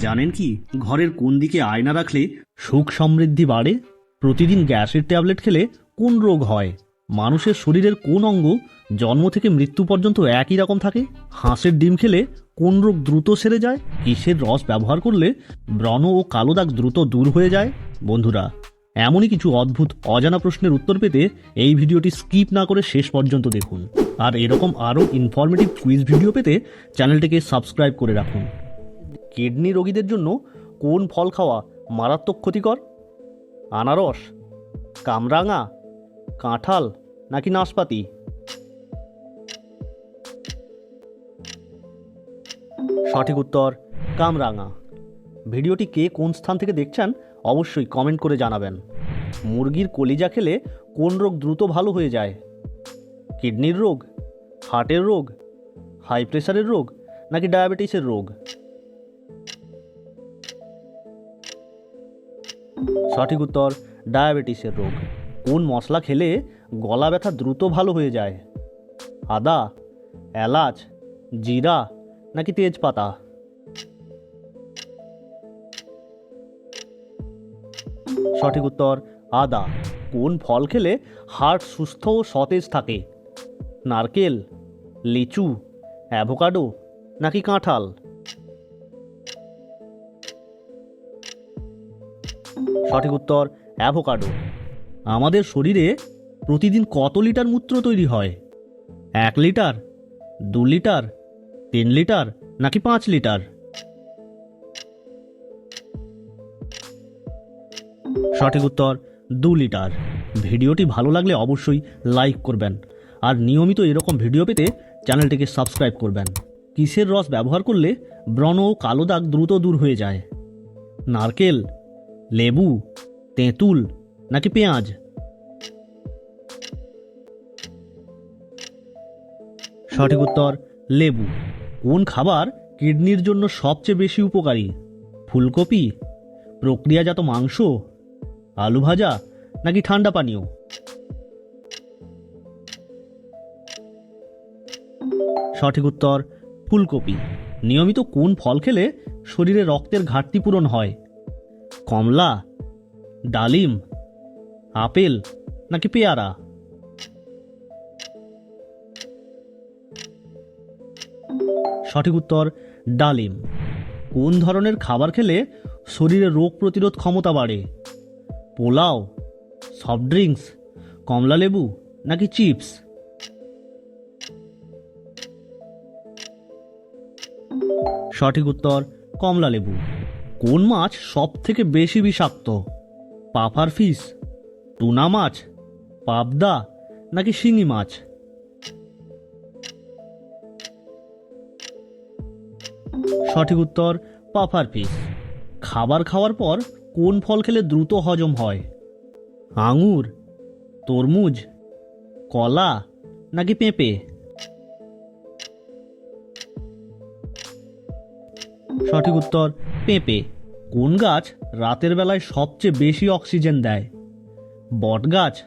জানেন কি? ঘরের কোন দিকে আয়না রাখলে সুখ সমৃদ্ধি বাড়ে? প্রতিদিন গ্যাসের ট্যাবলেট খেলে কোন রোগ হয়? মানুষের শরীরের কোন অঙ্গ জন্ম থেকে মৃত্যু পর্যন্ত একই রকম থাকে? হাঁসের ডিম খেলে কোন রোগ দ্রুত সেরে যায়? কিসের রস ব্যবহার করলে ব্রণ ও কালো দাগ দ্রুত দূর হয়ে যায়? বন্ধুরা, এমনই কিছু অদ্ভুত, অজানা প্রশ্নের উত্তর পেতে এই ভিডিওটি স্কিপ না করে শেষ পর্যন্ত দেখুন। আর এরকম আরও ইনফরমেটিভ কুইজ ভিডিও পেতে চ্যানেলটিকে সাবস্ক্রাইব করে রাখুন। কিডনি রোগীদের জন্য কোন ফল খাওয়া মারাত্মক ক্ষতিকর? আনারস, কামরাঙা, কাঁঠাল নাকি নাশপাতি? সঠিক উত্তর, কামরাঙা। ভিডিওটি কে কোন স্থান থেকে দেখছেন অবশ্যই কমেন্ট করে জানাবেন। মুরগির কলিজা খেলে কোন রোগ দ্রুত ভালো হয়ে যায়? কিডনির রোগ, হার্টের রোগ, হাই প্রেশারের রোগ নাকি ডায়াবেটিসের রোগ? সঠিক উত্তর, ডায়াবেটিসের রোগ। কোন মশলা খেলে গলা ব্যথা দ্রুত ভালো হয়ে যায়? আদা, এলাচ, জিরা নাকি তেজপাতা? সঠিক উত্তর, আদা। কোন ফল খেলে হার্ট সুস্থ ও সতেজ থাকে? নারকেল, লিচু, অ্যাভোকাডো নাকি কাঁঠাল? সঠিক উত্তর, অ্যাভোকাডো। আমাদের শরীরে প্রতিদিন কত লিটার মূত্র তৈরি হয়? এক লিটার, দু লিটার, তিন লিটার, নাকি পাঁচ লিটার? সঠিক উত্তর, দু লিটার। ভিডিওটি ভালো লাগলে অবশ্যই লাইক করবেন। আর নিয়মিত এরকম ভিডিও পেতে চ্যানেলটিকে সাবস্ক্রাইব করবেন। কিসের রস ব্যবহার করলে ব্রণ ও কালো দাগ দ্রুত দূর হয়ে যায়? নারকেল লেবু, তেঁতুল নাকি পেঁয়াজ? সঠিক উত্তর, লেবু। কোন খাবার কিডনির জন্য সবচেয়ে বেশি উপকারী? ফুলকপি, প্রক্রিয়াজাত মাংস, আলু ভাজা নাকি ঠান্ডা পানীয়? সঠিক উত্তর, ফুলকপি। নিয়মিত কোন ফল খেলে শরীরে রক্তের ঘাটতি পূরণ হয়? কমলা, ডালিম, আপেল নাকি পেয়ারা? সঠিক উত্তর, ডালিম। কোন ধরনের খাবার খেলে শরীরে রোগ প্রতিরোধ ক্ষমতা বাড়ে? পোলাও সফট ড্রিঙ্কস কমলা লেবু নাকি চিপস? সঠিক উত্তর, কমলা লেবু। কোন মাছ সব থেকে বেশি বিষাক্ত? পাফার ফিশ টুনা মাছ, পাবদা, নাকি শিঙি মাছ? সঠিক উত্তর, পাফার ফিশ খাবার খাওয়ার পর কোন ফল খেলে দ্রুত হজম হয়? আঙুর, তরমুজ, কলা, নাকি পেঁপে? সঠিক উত্তর পেঁপে, কোন গাছ রাতের বেলায় সবচেয়ে বেশি অক্সিজেন দেয়? বট গাছ,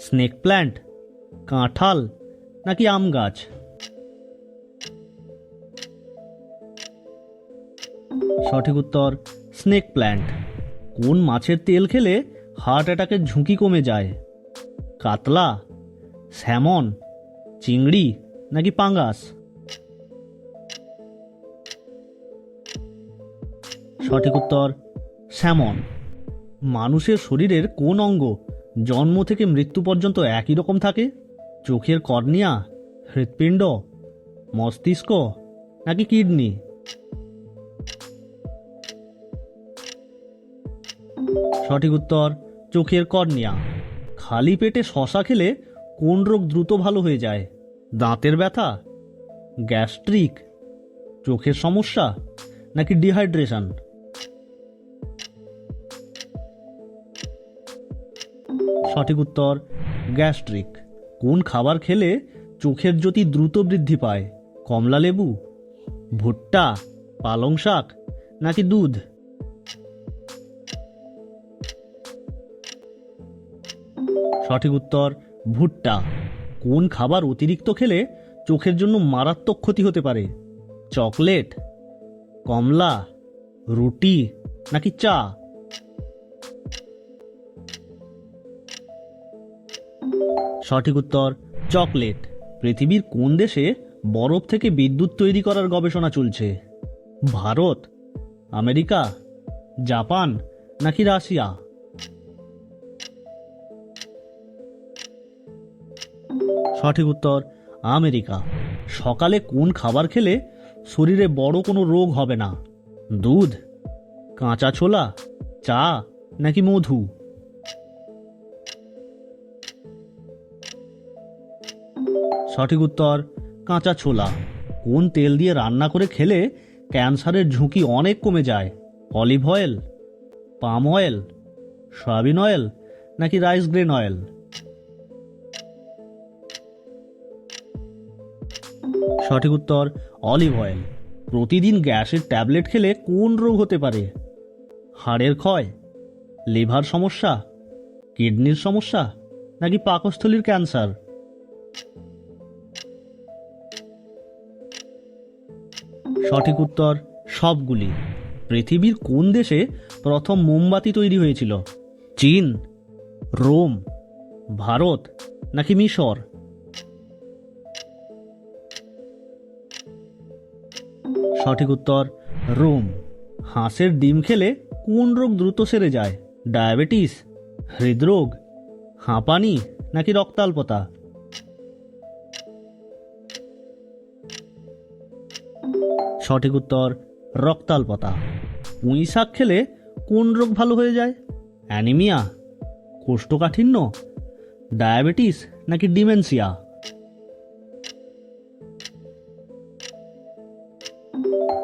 স্নেক প্ল্যান্ট, কাঁঠাল, নাকি আম গাছ? সঠিক উত্তর, স্নেক প্ল্যান্ট। কোন মাছের তেল খেলে হার্ট অ্যাটাকের ঝুঁকি কমে যায়? কাতলা, স্যামন, চিংড়ি, নাকি পাঙ্গাস? সঠিক উত্তর, স্যামন। মানুষের শরীরের কোন অঙ্গ জন্ম থেকে মৃত্যু পর্যন্ত একই রকম থাকে? চোখের কর্নিয়া, হৃৎপিণ্ড, মস্তিষ্ক, নাকি কিডনি? সঠিক উত্তর, চোখের কর্নিয়া। খালি পেটে শশা খেলে কোন রোগ দ্রুত ভালো হয়ে যায়? দাঁতের ব্যথা, গ্যাস্ট্রিক, চোখের সমস্যা, নাকি ডিহাইড্রেশন? সঠিক উত্তর, গ্যাস্ট্রিক। কোন খাবার খেলে চোখের জ্যোতি দ্রুত বৃদ্ধি পায়? কমলা লেবু, ভুট্টা, পালং শাক, নাকি দুধ? সঠিক উত্তর, ভুট্টা। কোন খাবার অতিরিক্ত খেলে চোখের জন্য মারাত্মক ক্ষতি হতে পারে? চকলেট, কমলা, রুটি, নাকি চা? সঠিক উত্তর, চকলেট। পৃথিবীর কোন দেশে বরফ থেকে বিদ্যুৎ তৈরি করার গবেষণা চলছে? ভারত, আমেরিকা, জাপান নাকি রাশিয়া? সঠিক উত্তর, আমেরিকা। সকালে কোন খাবার খেলে শরীরে বড় কোনো রোগ হবে না? দুধ, কাঁচা ছোলা, চা নাকি মধু? সঠিক উত্তর, কাঁচা ছোলা। কোন তেল দিয়ে রান্না করে খেলে ক্যান্সারের ঝুঁকি অনেক কমে যায়? Olive oil, palm oil, soybean oil, নাকি রাইস গ্রেন অয়েল? সঠিক উত্তর, অলিভ অয়েল। প্রতিদিন গ্যাসের ট্যাবলেট খেলে কোন রোগ হতে পারে? হাড়ের ক্ষয়, লিভার সমস্যা, কিডনির সমস্যা, নাকি পাকস্থলীর ক্যান্সার? সঠিক উত্তর সবগুলি। পৃথিবীর কোন দেশে প্রথম মোমবাতি তৈরি হয়েছিল? চীন, রোম, ভারত নাকি মিশর? সঠিক উত্তর রোম। হাঁসের ডিম খেলে কোন রোগ দ্রুত সেরে যায়? ডায়াবেটিস, হৃদরোগ, হাঁপানি নাকি রক্তাল্পতা? সঠিক উত্তর রক্তাল্পতা পুঁই শাক খেলে কোন রোগ ভালো হয়ে যায়? অ্যানিমিয়া, কোষ্ঠকাঠিন্য, ডায়াবেটিস নাকি ডিমেনশিয়া?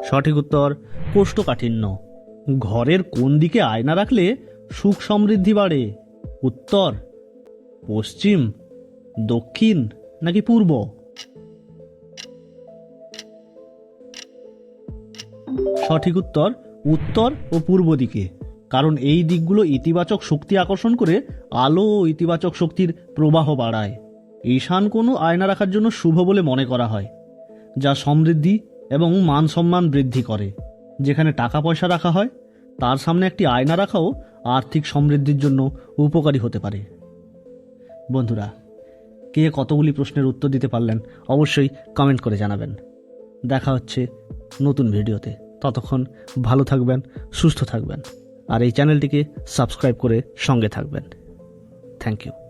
সঠিক উত্তর, কোষ্ঠকাঠিন্য। ঘরের কোন দিকে আয়না রাখলে সুখ সমৃদ্ধি বাড়ে? উত্তর, পশ্চিম, দক্ষিণ নাকি পূর্ব? সঠিক উত্তর উত্তর ও পূর্ব দিকে। কারণ এই দিকগুলো ইতিবাচক শক্তি আকর্ষণ করে আলো ও ইতিবাচক শক্তির প্রবাহ বাড়ায়। ঈশান কোনো আয়না রাখার জন্য শুভ বলে মনে করা হয়, যা সমৃদ্ধি এবং মান সম্মান বৃদ্ধি করে। যেখানে টাকা পয়সা রাখা হয়, তার সামনে একটি আয়না রাখাও আর্থিক সমৃদ্ধির জন্য উপকারী হতে পারে। বন্ধুরা, কে কতগুলি প্রশ্নের উত্তর দিতে পারলেন অবশ্যই কমেন্ট করে জানাবেন। দেখা হচ্ছে নতুন ভিডিওতে। ততক্ষণ ভালো থাকবেন সুস্থ থাকবেন। আর এই চ্যানেলটিকে সাবস্ক্রাইব করে সঙ্গে থাকবেন। Thank you.